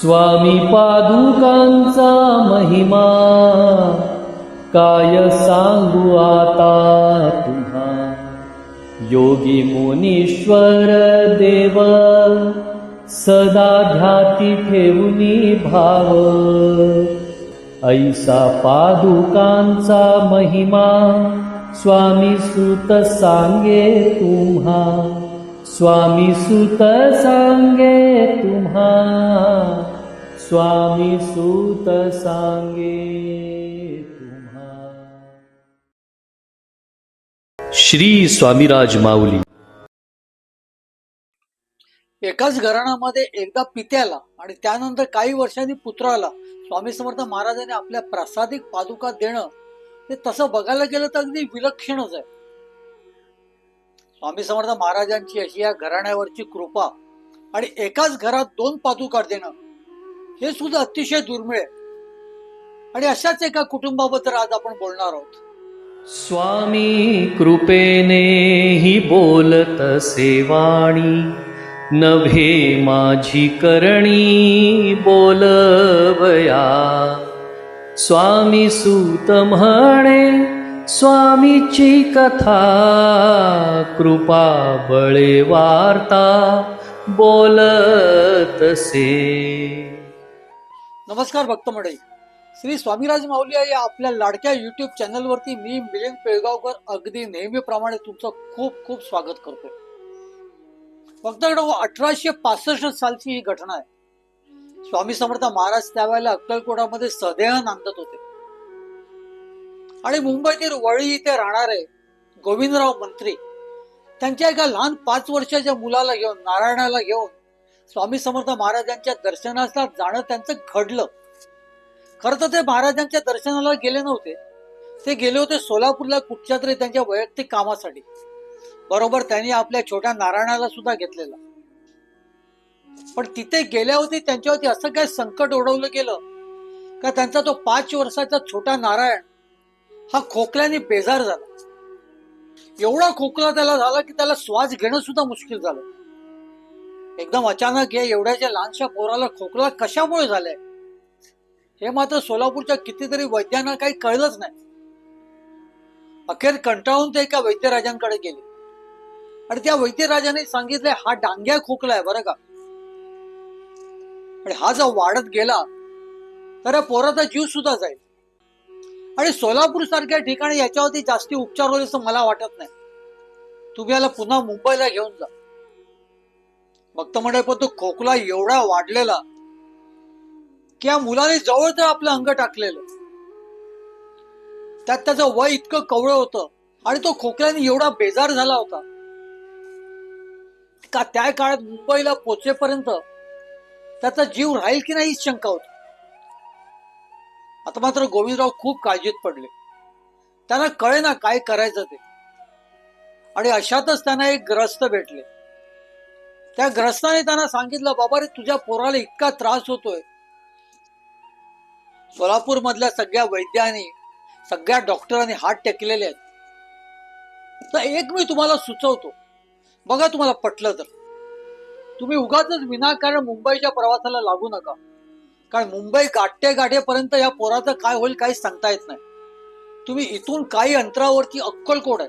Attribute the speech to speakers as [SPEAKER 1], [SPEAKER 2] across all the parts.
[SPEAKER 1] स्वामी पादुकांचा महिमा. काय सांगू आता तुम्हा योगी मुनीश्वर देव सदा ध्याती ठेवूनी भाव. ऐसा पादुकांचा महिमा स्वामी सुत सांगे तुम्हा. स्वामी सुत सांगे तुम्हा. स्वामी सुत सांगे तुम्हा. श्री स्वामीराज माऊली.
[SPEAKER 2] एकाच घराण्यामध्ये एकदा पित्याला आणि त्यानंतर काही वर्षांनी पुत्राला स्वामी समर्थ महाराजांनी आपल्या प्रासादिक पादुका देणं हे तसं बघायला गेलं तर अगदी विलक्षणच आहे. स्वामी समर्थ महाराजांची अशी या घराण्यावरची कृपा आणि एकाच घरात दोन पादुका देणं हे सुद्धा अतिशय दुर्मिळ आहे. आणि अशाच एका कुटुंबाबद्दल आज आपण बोलणार आहोत.
[SPEAKER 1] स्वामी कृपेने ही बोलत सेवाणी नव्हे माझी करणी बोलवया. स्वामी सूत म्हणे स्वामीची कथा कृपा बळे वार्ता बोलतसे
[SPEAKER 2] नमस्कार भक्त मंडळी. श्री स्वामीराज माऊली या आपल्या लाडक्या युट्यूब चॅनलवरती मी मिलिंद पेळगावकर अगदी नेहमीप्रमाणे तुमचं खूप खूप स्वागत करतोय. भक्तगड अठराशे पासष्ट सालची ही घटना आहे. स्वामी समर्थ महाराज त्यावेळेला अक्कलकोटामध्ये सदेह नांदत होते. आणि मुंबईतील वळी इथे राहणारे गोविंदराव मंत्री त्यांच्या एका लहान पाच वर्षाच्या मुलाला घेऊन नारायणाला घेऊन स्वामी समर्थ महाराजांच्या दर्शनाला जाणं त्यांचं घडलं. खर तर ते महाराजांच्या दर्शनाला गेले नव्हते. ते गेले होते सोलापूरला कुठच्या तरी त्यांच्या वैयक्तिक कामासाठी. बरोबर त्यांनी आपल्या छोट्या नारायणाला सुद्धा घेतलेला. पण तिथे गेल्यावरती त्यांच्यावरती असं काय संकट ओढवलं गेलं? का त्यांचा तो पाच वर्षाचा छोटा नारायण हा खोकल्याने बेजार झाला. एवढा खोकला त्याला झाला की त्याला श्वास घेणं सुद्धा मुश्किल झालं. एकदम अचानक या एवढ्याच्या लहानशा पोराला खोकला कशामुळे झालाय? हे मात्र सोलापूरच्या कितीतरी वैद्यांना काही कळलंच नाही. अखेर कंटाळून ते एका वैद्यराजांकडे गेले. आणि त्या वैद्यराजाने सांगितले हा डांग्या खोकला आहे बरं का. आणि हा जर वाढत गेला तर या पोराचा जीव सुद्धा जाईल. आणि सोलापूर सारख्या ठिकाणी याच्यावरती जास्ती उपचार होईल असं मला वाटत नाही. तुम्ही याला पुन्हा मुंबईला घेऊन जा. भक्त मंडळी पण तो खोकला एवढा वाढलेला की या मुलाने जवळ तर आपलं अंग टाकलेलं. त्यात त्याचं वय इतकं कवळं होतं आणि तो खोकल्याने एवढा बेजार झाला होता. का त्या काळात मुंबईला पोचेपर्यंत त्याचा जीव राहील की नाही हीच शंका होती. आता मात्र गोविंदराव खूप काळजीत पडले. त्यांना कळे ना काय करायचं ते. आणि अशातच त्यांना एक ग्रस्त भेटले. त्या ग्रस्ताने त्यांना सांगितलं बाबा रे तुझ्या पोराला इतका त्रास होतोय. सोलापूर मधल्या सगळ्या वैद्यांनी सगळ्या डॉक्टरांनी हात टेकलेले आहेत. तर एक मी तुम्हाला सुचवतो. बघा तुम्हाला पटलं तर. तुम्ही उगाच विनाकारण मुंबईच्या प्रवासाला लागू नका. कारण मुंबई गाठ्या गाठेपर्यंत या पोराचं काय होईल काहीच सांगता येत नाही. तुम्ही इथून काही अंतरावरती अक्कलकोट आहे.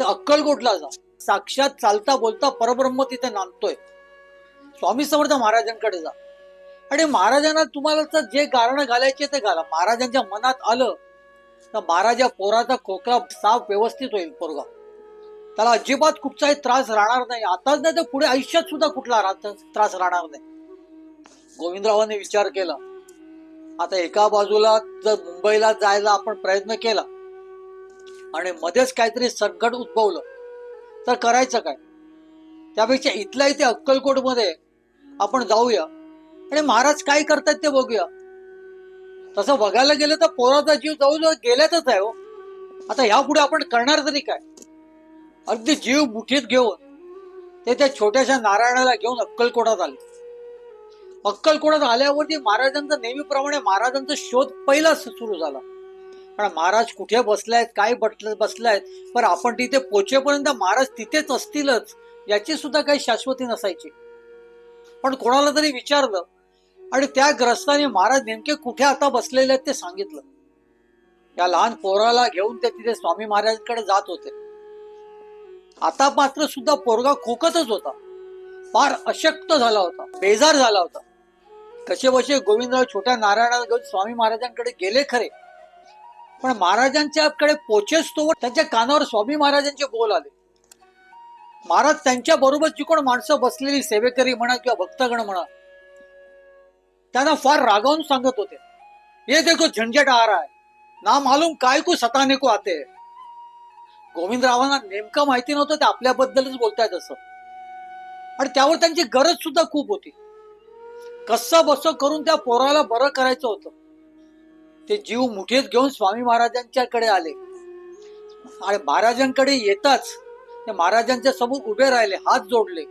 [SPEAKER 2] तर अक्कलकोटला जा. साक्षात चालता बोलता परब्रह्म तिथे नांदतोय. स्वामी समर्थ महाराजांकडे जा. आणि महाराजांना तुम्हाला तर जे गारणं घालायचे ते घाला. महाराजांच्या मनात आलं तर महाराजा पोराचा खोकला साफ व्यवस्थित होईल पोरगा. त्याला अजिबात कुठचाही त्रास राहणार नाही. आताच नाही तर पुढे आयुष्यात सुद्धा कुठला त्रास राहणार नाही. गोविंदरावांनी विचार केला. आता एका बाजूला जर मुंबईला जायला आपण प्रयत्न केला आणि मध्येच काहीतरी संकट उद्भवलं तर करायचं काय? त्यापेक्षा इथल्या इथे अक्कलकोटमध्ये आपण जाऊया आणि महाराज काय करतात ते बघूया. तसं बघायला गेलं तर पोराचा जीव जवळजवळ गेल्यातच आहे हो. आता ह्या पुढे आपण करणार तरी काय? अगदी जीव मुठीत घेऊन ते त्या छोट्याशा नारायणाला घेऊन अक्कलकोटात आले. अक्कलकोणात आल्यावरती महाराजांचा नेहमीप्रमाणे महाराजांचा शोध पहिलाच सुरू झाला. कारण महाराज कुठे बसलायत काय बटल बसलायत पण आपण तिथे पोचेपर्यंत महाराज तिथेच असतीलच याची सुद्धा काही शाश्वती नसायची. पण कोणाला तरी विचारलं आणि त्या ग्रस्ताने महाराज नेमके कुठे आता बसलेले आहेत ते सांगितलं. या लहान पोराला घेऊन ते तिथे स्वामी महाराजांकडे जात होते. आता मात्र सुद्धा पोरगा खोकतच होता. फार अशक्त झाला होता बेजार झाला होता. कसे बसे गोविंदराव छोट्या नारायणा घेऊन स्वामी महाराजांकडे गेले खरे. पण महाराजांच्याकडे पोचेच तो त्यांच्या कानावर स्वामी महाराजांचे बोल आले. महाराज त्यांच्या बरोबर जी कोण माणसं बसलेली सेवेकरी म्हणा किंवा भक्तगण म्हणा त्यांना फार रागावून सांगत होते. ये देखो झंझट आ रहा है. ना मालूम काय को सताने को आते गोविंदरावांना नेमकं माहिती नव्हतं ते आपल्याबद्दलच बोलतायत असं. आणि त्यावर त्यांची गरज सुद्धा खूप होती. कस्सा बस करून त्या पोराला बरं करायचं होतं? ते जीव मुठीत घेऊन स्वामी महाराजांच्याकडे आले. आणि महाराजांकडे येताच ते महाराजांच्या समोर उभे राहिले हात जोडले.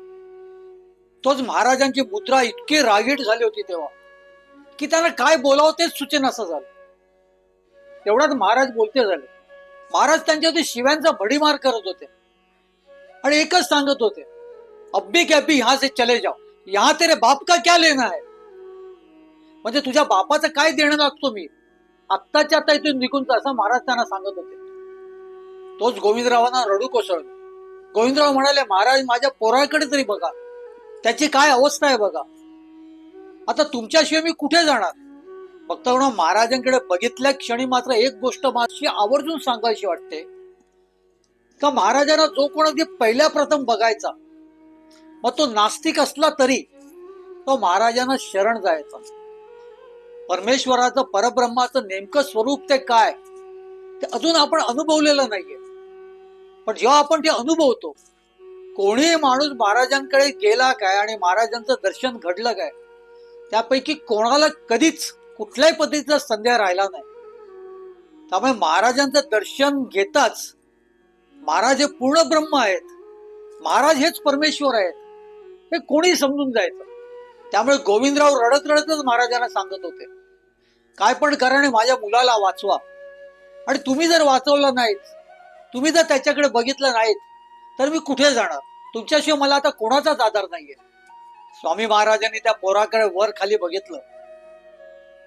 [SPEAKER 2] तोच महाराजांची मुद्रा इतकी रागीट झाली होती तेव्हा की त्यांना काय बोलावं तेच सुचेन असं झालं. एवढाच महाराज बोलते झाले. महाराज त्यांच्यावरती शिव्यांचा भडीमार करत होते. आणि एकच सांगत होते अब्बी क्या अब्बी यहां से चले जाओ. यहां तेरे बाप का क्या लेना है? म्हणजे तुझ्या बापाचं काय देणं लागतो मी? आत्ताच्या आता इथून निघून जा असं महाराज त्यांना सांगत होते. तोच गोविंदरावांना रडू कोसळ गोविंदराव म्हणाले महाराज माझ्या पोराकडे तरी बघा. त्याची काय अवस्था आहे बघा. आता तुमच्याशिवाय मी कुठे जाणार? फक्त म्हणून महाराजांकडे बघितल्या क्षणी मात्र एक गोष्ट माझी आवर्जून सांगायची वाटते. का महाराजांना जो कोण अगदी पहिल्या प्रथम बघायचा मग तो नास्तिक असला तरी तो महाराजांना शरण जायचा. परमेश्वराचं परब्रह्माचं नेमकं स्वरूप ते काय? ते अजून आपण अनुभवलेलं नाहीये. पण जेव्हा आपण ते अनुभवतो कोणीही माणूस महाराजांकडे गेला काय आणि महाराजांचं दर्शन घडलं काय त्यापैकी कोणाला कधीच कुठल्याही पद्धतीचा संदेह राहिला नाही. त्यामुळे महाराजांचं दर्शन घेताच महाराज हे पूर्ण ब्रह्म आहेत. महाराज हेच परमेश्वर आहेत. हे कोणी समजून जायचं. त्यामुळे गोविंदराव रडत रडतच महाराजांना सांगत होते. काय पण करा आणि माझ्या मुलाला वाचवा. आणि तुम्ही जर वाचवलं नाहीत तुम्ही जर त्याच्याकडे बघितलं नाहीत तर मी कुठे जाणार? तुमच्याशिवाय मला आता कोणाचाच आधार नाहीये. स्वामी महाराजांनी त्या पोराकडे वर खाली बघितलं.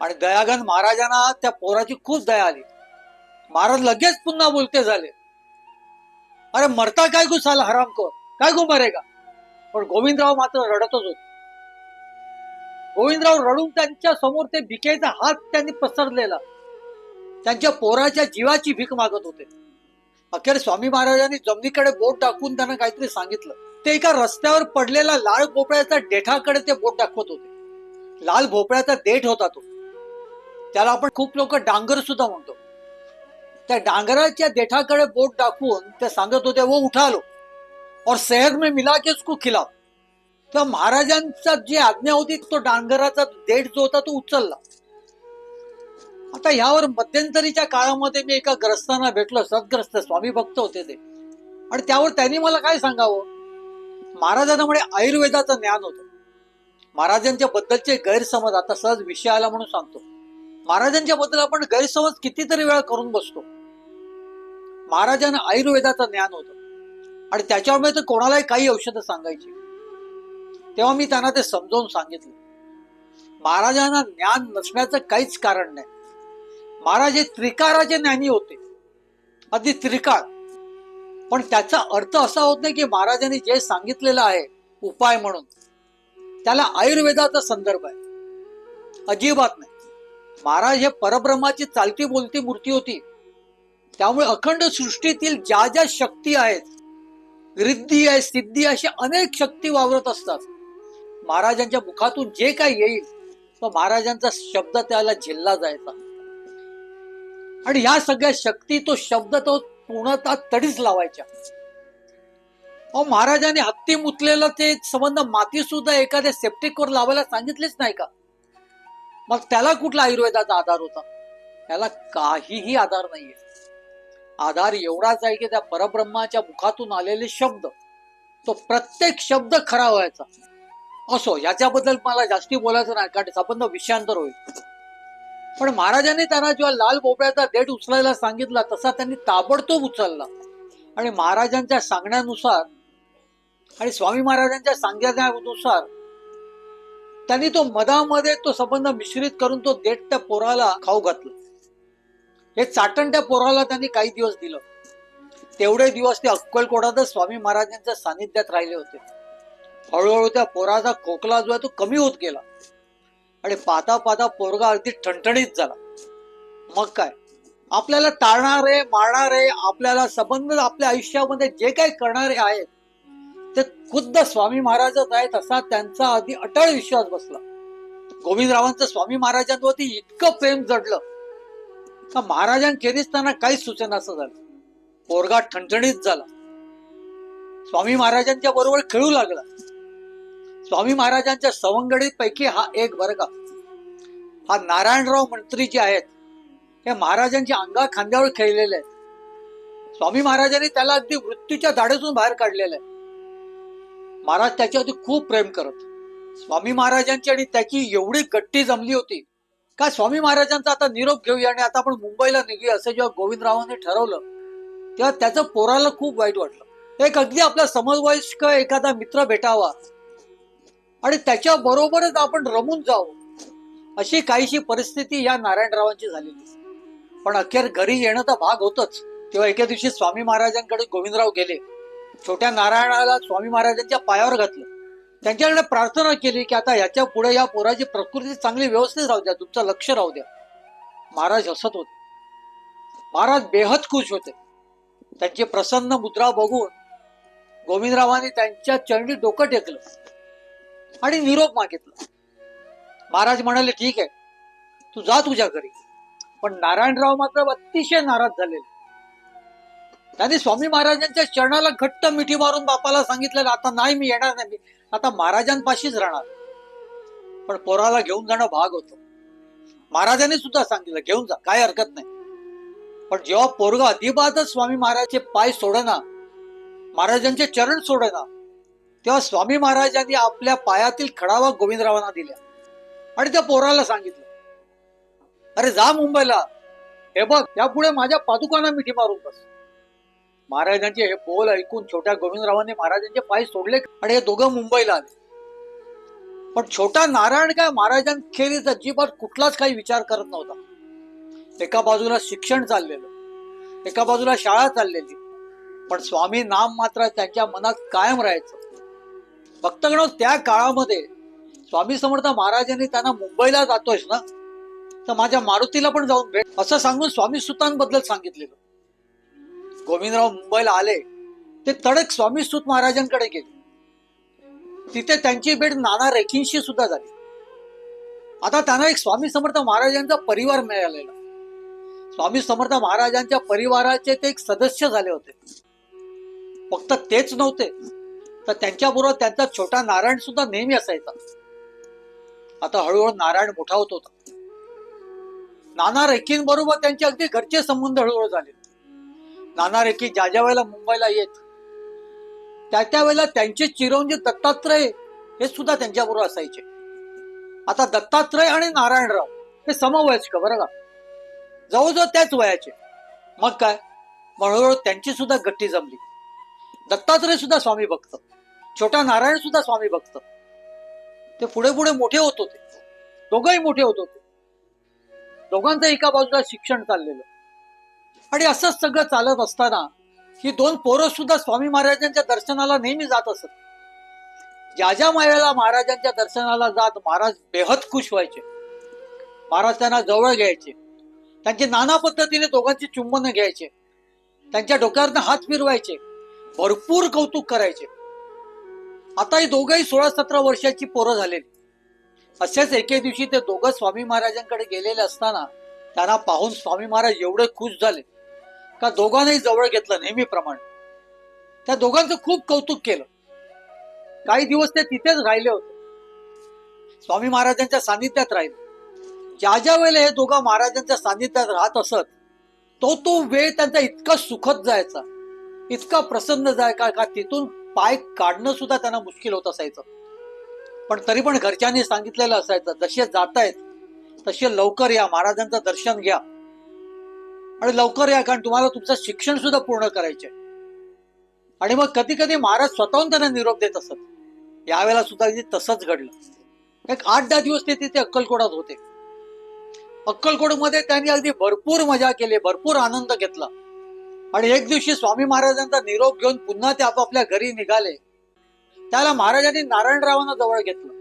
[SPEAKER 2] आणि दयागन महाराजांना त्या पोराची खूप दया आली. महाराज लगेच पुन्हा बोलते झाले. अरे मरता काय गो साला हराम कर काय गो मरेगा पण गोविंदराव मात्र रडतच होते. गोविंदराव रडून त्यांच्यासमोर ते भिकेचा हात त्यांनी पसरलेला. त्यांच्या पोराच्या जीवाची भीक मागत होते. अखेर स्वामी महाराजांनी जमिनीकडे बोट दाखवून त्यांना काहीतरी सांगितलं. ते एका रस्त्यावर पडलेला लाल भोपळ्याच्या देठाकडे ते बोट दाखवत होते. लाल भोपळ्याचा देठ होता तो. त्याला आपण खूप लोक डांगर सुद्धा म्हणतो. त्या डांगराच्या देठाकडे बोट दाखवून ते सांगत होते वो उठालो और शहद में मिला के उसको खिलाओ. तर महाराजांचा जी आज्ञा होती तो डांगराचा देठ जो होता तो उचलला. आता ह्यावर मध्यंतरीच्या काळामध्ये मी एका ग्रस्तांना भेटलो सद्ग्रस्त स्वामी भक्त होते ते. आणि त्यावर त्यांनी मला काय सांगावं? महाराजांना म्हणे आयुर्वेदाचं ज्ञान होतं. महाराजांच्या बद्दलचे गैरसमज आता सहज विषय आला म्हणून सांगतो. महाराजांच्या बद्दल आपण गैरसमज कितीतरी वेळा करून बसतो. महाराजांना आयुर्वेदाचं ज्ञान होतं. आणि त्याच्यामुळे तर कोणालाही काही औषधं सांगायची. तेव्हा मी त्यांना ते समजावून सांगितलं. महाराजांना ज्ञान नसण्याचं काहीच कारण नाही. महाराज हे त्रिकाराचे ज्ञानी होते. अगदी त्रिकाळ पण त्याचा अर्थ असा होत नाही की महाराजांनी जे सांगितलेलं आहे उपाय म्हणून. त्याला आयुर्वेदाचा संदर्भ आहे. अजिबात नाही. महाराज हे परब्रह्माची चालती बोलती मूर्ती होती. त्यामुळे अखंड सृष्टीतील ज्या ज्या शक्ती आहेत रिद्धी आहे सिद्धी अशा अनेक शक्ती वावरत असतात. महाराजांच्या मुखातून जे काही येईल तो महाराजांचा शब्द त्याला झेलला जायचा. आणि ह्या सगळ्या शक्ती तो शब्द तो पूर्णतः तडीच लावायच्या. अहो महाराजांनी हत्ती मुतलेलं ते संबंध माती सुद्धा एखाद्या सेप्टिकवर लावायला सांगितलेच नाही का? मग त्याला कुठला आयुर्वेदाचा आधार होता? त्याला काहीही आधार नाहीये. आधार एवढाच आहे की त्या परब्रह्माच्या मुखातून आलेले शब्द तो प्रत्येक शब्द खरा व्हायचा. असो याच्याबद्दल मला जास्ती बोलायचं नाही कारण संबंध विषयांतर होईल. पण महाराजांनी त्यांना जेव्हा लाल बोबड्याचा देठ उचलायला सांगितला तसा त्यांनी ताबडतोब उचलला. आणि महाराजांच्या सांगण्यानुसार आणि स्वामी महाराजांच्या सांगण्यानुसार त्यांनी तो मधामध्ये तो संबंध मिश्रित करून तो देठ त्या पोराला खाऊ घातलं. हे चाटण त्या पोराला त्यांनी काही दिवस दिलं. तेवढे दिवस ते अक्कलकोटातच स्वामी महाराजांच्या सानिध्यात राहिले होते. हळूहळू त्या पोराचा खोकला जो आहे तो कमी होत गेला. आणि पाहता पाहता पोरगा अगदी ठणठणीत झाला. मग काय? आपल्याला टाळणारे मारणारे आपल्याला संबंध आपल्या आयुष्यामध्ये जे काही करणारे आहेत ते खुद्द स्वामी महाराजच आहेत असा त्यांचा अगदी अटळ विश्वास बसला. गोविंदरावांचं स्वामी महाराजांवरती इतकं प्रेम जडलं. का महाराजांखेरीज त्यांना काहीच सूचना असं झालं. पोरगा ठणठणीत झाला. स्वामी महाराजांच्या बरोबर खेळू लागला. स्वामी महाराजांच्या सवंगडीत पैकी हा एक बरं का हा नारायणराव मंत्री जे आहेत हे महाराजांच्या अंगा खांद्यावर खेळलेले आहेत. स्वामी महाराजांनी त्याला अगदी वृत्तीच्या धाडेतून बाहेर काढलेलं आहे महाराज त्याच्यावरती खूप प्रेम करत. स्वामी महाराजांची आणि त्याची एवढी गट्टी जमली होती. का स्वामी महाराजांचा आता निरोप घेऊया आणि आता आपण मुंबईला निघूया असं जेव्हा गोविंदरावांनी ठरवलं तेव्हा त्याचं पोराला खूप वाईट वाटलं. एक अगदी आपला समवयस्क एखादा मित्र भेटावा आणि त्याच्या बरोबरच आपण रमून जावं अशी काहीशी परिस्थिती या नारायणरावांची झालेली पण अखेर घरी येणं तर भाग होतच. तेव्हा एके दिवशी स्वामी महाराजांकडे गोविंदराव गेले. छोट्या नारायणाला स्वामी महाराजांच्या पायावर घातलं. त्यांच्याकडे प्रार्थना केली की आता याच्यापुढे या पोराची प्रकृती चांगली व्यवस्थित राहू द्या. तुमचं लक्ष राहू द्या. महाराज हसत होते. महाराज बेहद खुश होते. त्यांची प्रसन्न मुद्रा बघून गोविंदरावांनी त्यांच्या चरणी डोकं टेकलं. आणि निरोप मागितला. महाराज म्हणाले ठीक आहे. तू जा तुझ्या घरी. पण नारायणराव मात्र अतिशय नाराज झालेले. त्यांनी स्वामी महाराजांच्या चरणाला घट्ट मिठी मारून बापाला सांगितलं आता नाही मी येणार नाही. मी आता महाराजांपाशीच राहणार. पण पोराला घेऊन जाणं भाग होत. महाराजांनी सुद्धा सांगितलं घेऊन जा काय हरकत नाही. पण जेव्हा पोरगा अजिबातच स्वामी महाराजचे पाय सोडना महाराजांचे चरण सोडना तेव्हा स्वामी महाराजांनी आपल्या पायातील खडावा गोविंदरावांना दिल्या. आणि त्या पोराला सांगितलं अरे जा मुंबईला. हे बघ त्यापुढे माझ्या पादुकांना मिठी मारून बस. महाराजांचे हे बोल ऐकून छोट्या गोविंदरावांनी महाराजांचे पाय सोडले आणि हे दोघं मुंबईला आले. पण छोटा नारायण काय महाराजांखेरीज अजिबात कुठलाच काही विचार करत नव्हता. एका बाजूला शिक्षण चाललेलं एका बाजूला शाळा चाललेली. पण स्वामी नाम मात्र त्यांच्या मनात कायम राहायचं. भक्तगण त्या काळामध्ये स्वामी समर्थ महाराजांनी त्यांना मुंबईला जातोयस ना तर माझ्या मारुतीला पण जाऊन भेट. असं सांगून स्वामी सुतांबद्दल सांगितलेलं. गोविंदराव मुंबईला आले ते तडक स्वामी सुत महाराजांकडे गेले. तिथे त्यांची भेट नाना रेखींशी सुद्धा झाली. आता त्यांना एक स्वामी समर्थ महाराजांचा परिवार मिळालेला. स्वामी समर्थ महाराजांच्या परिवाराचे ते एक सदस्य झाले होते. फक्त तेच नव्हते तर त्यांच्याबरोबर त्यांचा छोटा नारायण सुद्धा नेहमी असायचा. आता हळूहळू नारायण मोठा होत होता. नाना रेखींबरोबर त्यांचे अगदी घरचे संबंध हळूहळू झाले. नाना रेखी ज्या ज्या वेळेला मुंबईला येत त्या त्या वेळेला त्यांचे चिरंजीव दत्तात्रय हे सुद्धा त्यांच्याबरोबर असायचे. आता दत्तात्रय आणि नारायणराव हे समवयस्क बरं का? जवळजवळ त्याच वयाचे. मग काय? मग हळूहळू त्यांची सुद्धा गट्टी जमली. दत्तात्रय सुद्धा स्वामी भक्त. छोटा नारायण सुद्धा स्वामी भक्त. ते पुढे पुढे मोठे होत होते. दोघंही मोठे होत होते. दोघांचं एका बाजूला शिक्षण चाललेलं. आणि असंच सगळं चालत असताना ही दोन पोरं सुद्धा स्वामी महाराजांच्या दर्शनाला नेहमी जात असत. ज्या ज्या मायाला महाराजांच्या दर्शनाला जात महाराज बेहद खुश व्हायचे. महाराज त्यांना जवळ घ्यायचे. त्यांचे नाना पद्धतीने दोघांचे चुंबन घ्यायचे. त्यांच्या डोक्यावरनं हात फिरवायचे. भरपूर कौतुक करायचे. आता ही दोघंही सोळा सतरा वर्षाची पोरं झालेली. असेच एके दिवशी ते दोघं स्वामी महाराजांकडे गेलेले असताना त्यांना पाहून स्वामी महाराज एवढे खुश झाले. का दोघांनाही जवळ घेतलं नेहमीप्रमाणे. त्या दोघांचं खूप कौतुक केलं. काही दिवस ते तिथेच राहिले होते. स्वामी महाराजांच्या सानिध्यात राहिले. ज्या ज्या वेळेला हे दोघं महाराजांच्या सानिध्यात राहत असत तो तो वेळ त्यांचा इतका सुखद जायचा. इतका प्रसन्न जाय का का तिथून पाय काढणं सुद्धा त्यांना मुश्किल होत असायचं. पण तरी पण घरच्यांनी सांगितलेलं असायचं जसे जातायत तसे लवकर या महाराजांचं दर्शन घ्या. आणि लवकर या कारण तुम्हाला तुमचं शिक्षण सुद्धा पूर्ण करायचे आणि मग कधी कधी महाराज स्वतःहून त्यांना निरोप देत असत. यावेळेला सुद्धा तसंच घडलं. एक आठ दहा दिवस ते तिथे अक्कलकोटात होते. अक्कलकोटमध्ये त्यांनी अगदी भरपूर मजा केली भरपूर आनंद घेतला. आणि एक दिवशी स्वामी महाराजांचा निरोप घेऊन पुन्हा ते आपापल्या घरी निघाले. त्याला महाराजांनी नारायणरावांना जवळ घेतलं.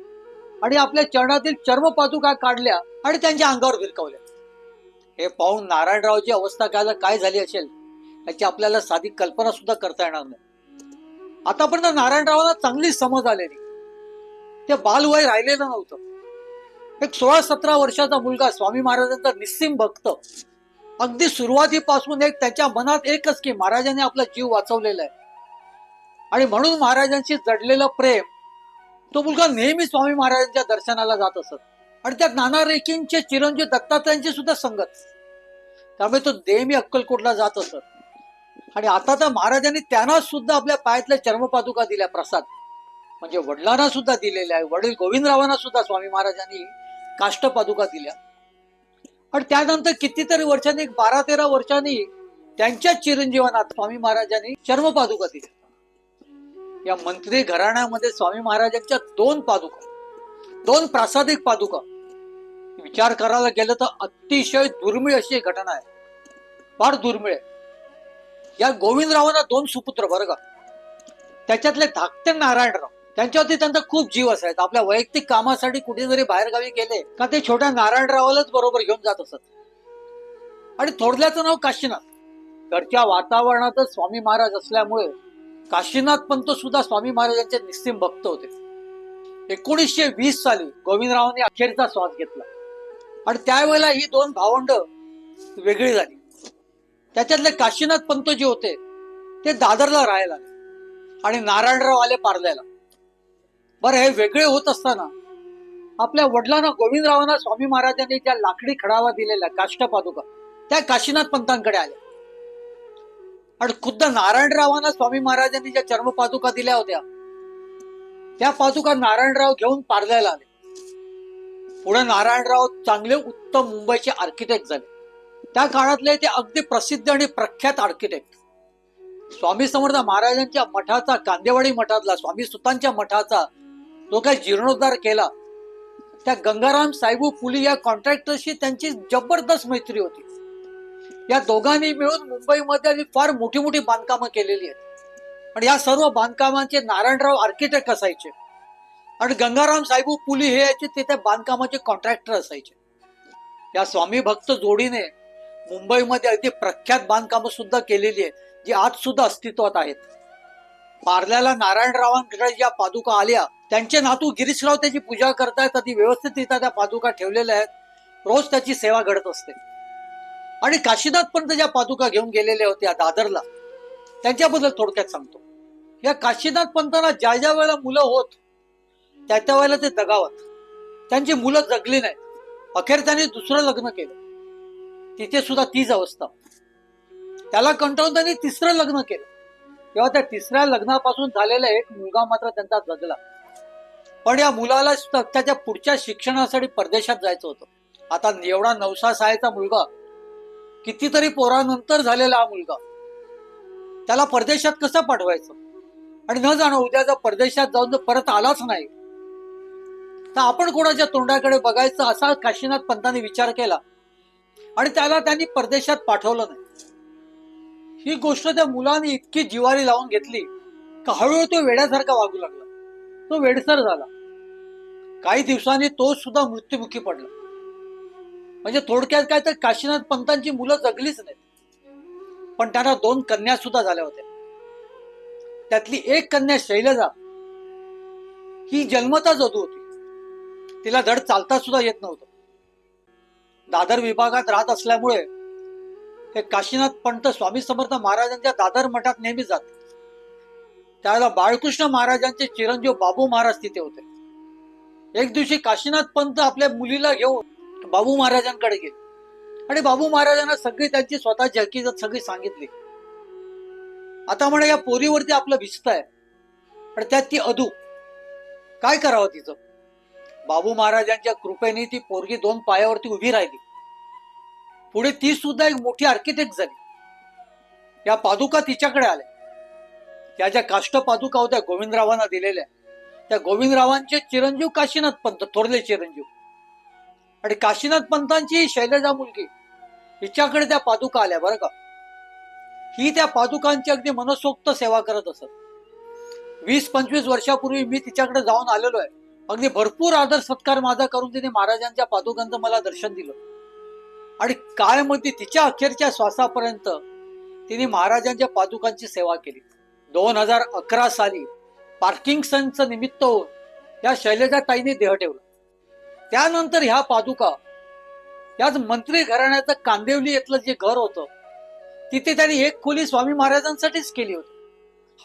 [SPEAKER 2] आणि आपल्या चरणातील चर्म पादुका काढल्या आणि त्यांच्या अंगावर भिरकवल्या. हे पाहून नारायणरावची अवस्था काय काय झाली असेल याची आपल्याला साधी कल्पना सुद्धा करता येणार नाही. आतापर्यंत नारायणरावांना चांगली समज आलेली ते बालवय राहिलेलं नव्हतं. एक सोळा सतरा वर्षाचा मुलगा स्वामी महाराजांचा निस्सिम भक्त अगदी सुरुवातीपासून एक त्याच्या मनात एकच की महाराजांनी आपला जीव वाचवलेला आहे. आणि म्हणून महाराजांशी जडलेलं प्रेम तो मुलगा नेहमी स्वामी महाराजांच्या दर्शनाला जात असत. आणि त्यात नाना रेखींचे चिरंजीव दत्तात्रयांची सुद्धा संगत. त्यामुळे तो नेहमी अक्कलकोटला जात असत. आणि आता तर महाराजांनी त्यांना सुद्धा आपल्या पायातल्या चर्मपादुका दिल्या प्रसाद. म्हणजे वडिलांना सुद्धा दिलेल्या आहे. वडील गोविंदरावांना सुद्धा स्वामी महाराजांनी काष्टपादुका दिल्या. आणि त्यानंतर कितीतरी वर्षांनी बारा तेरा वर्षांनी त्यांच्या चिरंजीवनात स्वामी महाराजांनी चर्मपादुका दिल्या. या मंत्री घराण्यामध्ये स्वामी महाराजांच्या दोन पादुका दोन प्रासादिक पादुका. विचार करायला गेलं तर अतिशय दुर्मिळ अशी एक घटना आहे. फार दुर्मिळ आहे. या गोविंदरावांना दोन सुपुत्र बरं का. त्याच्यातले धाकटे नारायणराव. त्यांच्यावरती त्यांचा खूप जीव असायचा. आपल्या वैयक्तिक कामासाठी कुठे जरी बाहेरगावी गेले का ते छोट्या नारायणरावालाच बरोबर घेऊन जात असत. आणि थोडल्याचं नाव काशीनाथ. घरच्या वातावरणातच स्वामी महाराज असल्यामुळे काशीनाथ पंत सुद्धा स्वामी महाराजांचे निस्सिम भक्त होते. एकोणीसशे वीस साली गोविंदरावांनी अखेरचा श्वास घेतला. आणि त्यावेळेला ही दोन भावंड वेगळी झाली. त्याच्यातले काशीनाथ पंत जे होते ते दादरला राहायला आणि नारायणराव आले पार्ल्याला. बरं हे वेगळे होत असताना आपल्या वडिलांना गोविंदरावांना स्वामी महाराजांनी ज्या लाकडी खडावा दिलेल्या काष्ट पादुका त्या काशीनाथ पंतांकडे आल्या. आणि खुद्द नारायणरावांना स्वामी महाराजांनी ज्या चर्मपादुका दिल्या होत्या त्या पादुका नारायणराव घेऊन पारल्याला आले. पुढे नारायणराव चांगले उत्तम मुंबईचे आर्किटेक्ट झाले. त्या काळातले ते अगदी प्रसिद्ध आणि प्रख्यात आर्किटेक्ट स्वामी समर्थ महाराजांच्या मठाचा कांदेवाडी मठातला स्वामी सुतांच्या मठाचा जो काही जीर्णोद्धार केला. त्या गंगाराम साहेबू पुली या कॉन्ट्रॅक्टरशी त्यांची जबरदस्त मैत्री होती. या दोघांनी मिळून मुंबईमध्ये फार मोठी मोठी बांधकामं केलेली आहेत. आणि या सर्व बांधकामांचे नारायणराव आर्किटेक्ट असायचे. आणि गंगाराम साहेबू पुली हे याचे तिथे बांधकामाचे कॉन्ट्रॅक्टर असायचे. या स्वामी भक्त जोडीने मुंबईमध्ये अगदी प्रख्यात बांधकामं सुद्धा केलेली आहेत जी आज सुद्धा अस्तित्वात आहेत. पार्ल्याला नारायणरावांकडे ज्या पादुका आल्या त्यांचे नातू गिरीशराव त्याची पूजा करतायत ती व्यवस्थितरित्या त्या पादुका ठेवलेल्या आहेत. रोज त्याची सेवा घडत असते. आणि काशीनाथ पंत ज्या पादुका घेऊन गेलेल्या होत्या दादरला त्यांच्याबद्दल थोडक्यात सांगतो. या काशीनाथ पंतांना ज्या ज्या वेळेला मुलं होत त्या त्या वेळेला ते दगावत. त्यांची मुलं जगली नाही अखेर त्यांनी दुसरं लग्न केलं. तिथे सुद्धा तीच अवस्था. त्याला कंटाळून त्यांनी तिसरं लग्न केलं. तेव्हा त्या तिसऱ्या लग्नापासून झालेला एक मुलगा मात्र त्यांचा जगला. पण या मुलाला सुद्धा त्याच्या पुढच्या शिक्षणासाठी परदेशात जायचं होतं. आता एवढा नवसा सायचा मुलगा कितीतरी पोरानंतर झालेला हा मुलगा. त्याला परदेशात कसं पाठवायचं? आणि न जाणं उद्या जर परदेशात जाऊन जर परत आलाच नाही तर आपण कोणाच्या तोंडाकडे बघायचं असा काशीनाथ पंतांनी विचार केला. आणि त्याला त्यांनी परदेशात पाठवलं नाही. ही गोष्ट त्या मुलाने इतकी जिवारी लावून घेतली का हळूहळू तो वेड्यासारखा वागू लागला. तो वेडसर झाला. काही दिवसांनी तो सुद्धा मृत्युमुखी पडला. म्हणजे थोडक्यात काय तर काशीनाथ पंतांची मुलं जगलीच नाहीत. पण त्यांना दोन कन्या सुद्धा झाल्या होत्या. त्यातली एक कन्या शैलजा ही जन्मता जदू होती. तिला धड चालता सुद्धा येत नव्हतं. दादर विभागात राहत असल्यामुळे हे काशीनाथ पंत स्वामी समर्थ महाराजांच्या दादर मठात नेहमी जात. त्यावेळेला बाळकृष्ण महाराजांचे चिरंजीव बाबू महाराज तिथे होते. एक दिवशी काशीनाथ पंत आपल्या मुलीला घेऊन बाबू महाराजांकडे गेले. आणि बाबू महाराजांना सगळी त्यांची स्वतःची हकीकत सगळी सांगितली. आता म्हणे या पोरीवरती आपलं भिस्त आहे पण त्यात ती अधू. काय करावं तिचं? बाबू महाराजांच्या कृपेने ती पोरगी दोन पायावरती उभी राहिली. पुढे ती सुद्धा एक मोठी आर्किटेक्ट झाली. या पादुका तिच्याकडे आल्या. त्या ज्या काष्ट पादुका होत्या गोविंदरावांना दिलेल्या त्या गोविंदरावांचे चिरंजीव काशीनाथ पंत थोरले चिरंजीव. आणि काशीनाथ पंतांची शैलजा मुलगी हिच्याकडे त्या पादुका आल्या बरं का. ही त्या पादुकांची अगदी मनसोक्त सेवा करत असत. वीस पंचवीस वर्षापूर्वी मी तिच्याकडे जाऊन आलेलो आहे. अगदी भरपूर आदर सत्कार माझा करून तिने महाराजांच्या पादुकांचं मला दर्शन दिलं. आणि काय म्हणते तिच्या अखेरच्या श्वासापर्यंत तिने महाराजांच्या पादुकांची सेवा केली. दोन हजार अकरा साली पार्किंगसनचं निमित्त होऊन या शैलजा ताईने देह ठेवला. त्यानंतर ह्या पादुका याच मंत्री घराण्याचं कांदिवली येथलं जे घर होतं तिथे त्यांनी एक खोली स्वामी महाराजांसाठीच केली होती.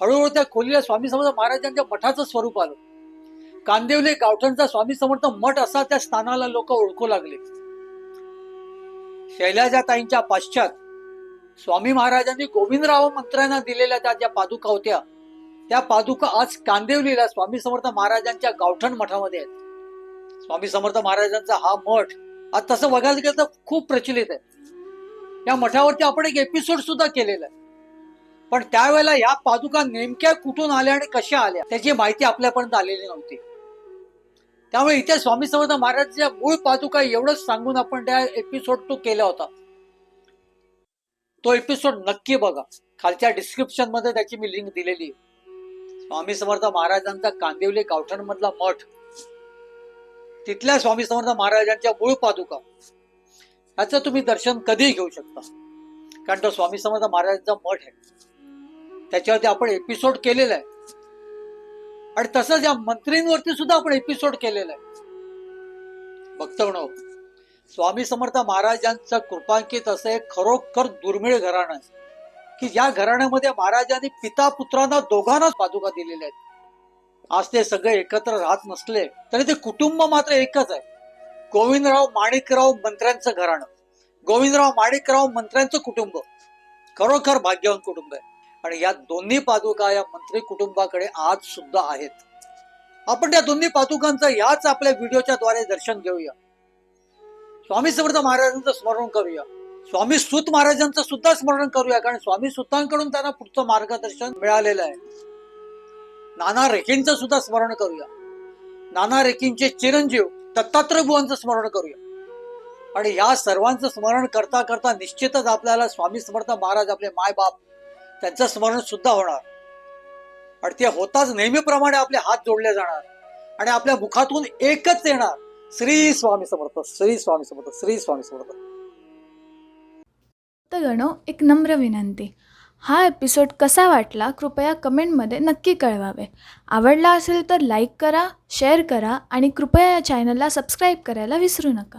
[SPEAKER 2] हळूहळू त्या खोलीला स्वामी समर्थ महाराजांच्या मठाचं स्वरूप आलं. कांदिवली गावठणचा स्वामी समर्थ मठ असा त्या स्थानाला लोक ओळखू लागले. शैलाजाताईंच्या पाश्चात स्वामी महाराजांनी गोविंदराव मंत्र्यांना दिलेल्या त्या ज्या पादुका होत्या त्या पादुका आज कांदेवलीला स्वामी समर्थ महाराजांच्या गावठण मठामध्ये आहेत. स्वामी समर्थ महाराजांचा हा मठ आज तसं बघायला गेलं तर खूप प्रचलित आहे. या मठावरती आपण एक एपिसोड सुद्धा केलेला आहे. पण त्यावेळेला या पादुका नेमक्या कुठून आल्या आणि कशा आल्या त्याची माहिती आपल्यापर्यंत आलेली नव्हती. त्यामुळे इथे स्वामी समर्थ महाराजांच्या मूळ पादुका एवढंच सांगून आपण त्या एपिसोड तो केला होता. तो एपिसोड नक्की बघा. खालच्या डिस्क्रिप्शनमध्ये त्याची मी लिंक दिलेली आहे. स्वामी समर्थ महाराजांचा कांदिवली गावठण मधला मठ. तिथल्या स्वामी समर्थ महाराजांच्या मूळ पादुका. याचं तुम्ही दर्शन कधीही घेऊ शकता. कारण तो स्वामी समर्थ महाराजांचा मठ आहे. त्याच्यावरती आपण एपिसोड केलेला आहे. आणि तसंच या मंत्रींवरती सुद्धा आपण एपिसोड केलेला आहे. भक्तगण स्वामी समर्थ महाराजांचं कृपांकित असं एक खरोखर दुर्मिळ घराणं आहे. की या घराण्यामध्ये महाराजांनी पिता पुत्रांना दोघांनाच पादुका दिलेल्या आहेत. आज ते सगळे एकत्र राहत नसले तरी ते कुटुंब मात्र एकच आहे. गोविंदराव माणिकराव मंत्र्यांचं घराणं. गोविंदराव माणिकराव मंत्र्यांचं कुटुंब. खरोखर भाग्यवान कुटुंब आहे. आणि या दोन्ही पादुका या मंत्री कुटुंबाकडे आज सुद्धा आहेत. आपण त्या दोन्ही पादुकांचं याच आपल्या व्हिडिओच्या द्वारे दर्शन घेऊया. स्वामी समर्थ महाराजांचं स्मरण करूया. स्वामी सुत महाराजांचं सुद्धा स्मरण करूया कारण स्वामी सुतांकडून त्यांना पुढचं मार्गदर्शन मिळालेलं आहे. नाना रेखींचं सुद्धा स्मरण करूया. नाना रेखींचे चिरंजीव दत्तात्रय बुवांचं स्मरण करूया. आणि या सर्वांचं स्मरण करता करता निश्चितच आपल्याला स्वामी समर्थ महाराज आपले मायबाप त्यांचं स्मरण सुद्धा होणार. आणि ते होताच नेहमीप्रमाणे आपले हात जोडले जाणार. आणि आपल्या मुखातून एकच येणार. श्री स्वामी समर्थ श्री स्वामी समर्थ श्री स्वामी समर्थ.
[SPEAKER 3] तर गणो एक नम्र विनंती. हा एपिसोड कसा वाटला कृपया कमेंटमध्ये नक्की कळवावे. आवडला असेल तर लाईक करा शेअर करा आणि कृपया या चॅनलला सबस्क्राईब करायला विसरू नका.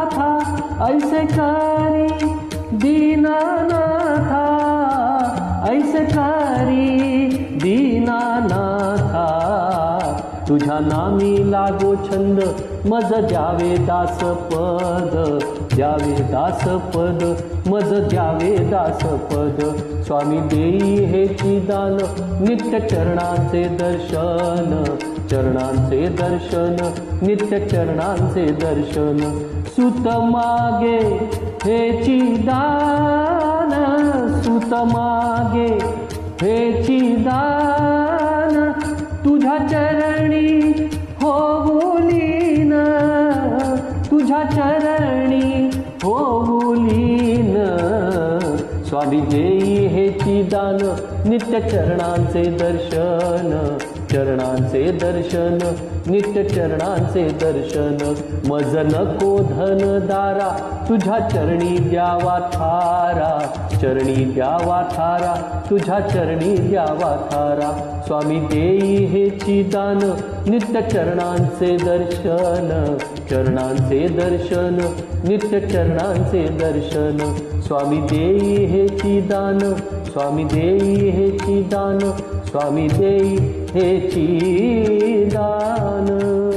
[SPEAKER 1] ऐसे करी दीनानाथा ऐसे करी दीनानाथा। तुझ्या नामी लागो छंद मज द्यावे दास पद द्यावे दास पद मज द्यावे दास पद स्वामी देई हे दान नित्य चरणांचे दर्शन। चरणांचे दर्शन नित्य चरणांचे दर्शन। सुत मागे हेची दान सुत मागे हेची दान तुझ्या चरणी हो बोलीन तुझ्या चरणी हो बोलीन स्वामी देई हेची दान. नित्य चरणांचे दर्शन चरणांचे दर्शन नित्य चरणांचे दर्शन. मज नको धन दारा तुझ्या चरणी द्यावा थारा. चरणी द्यावा थारा तुझ्या चरणी द्यावा थारा. स्वामी देई हे दान. नित्य चरणांचे दर्शन चरणांचे दर्शन नित्य चरणांचे दर्शन. स्वामी देई हे दान स्वामी देई हे दान स्वामी देई हे दान.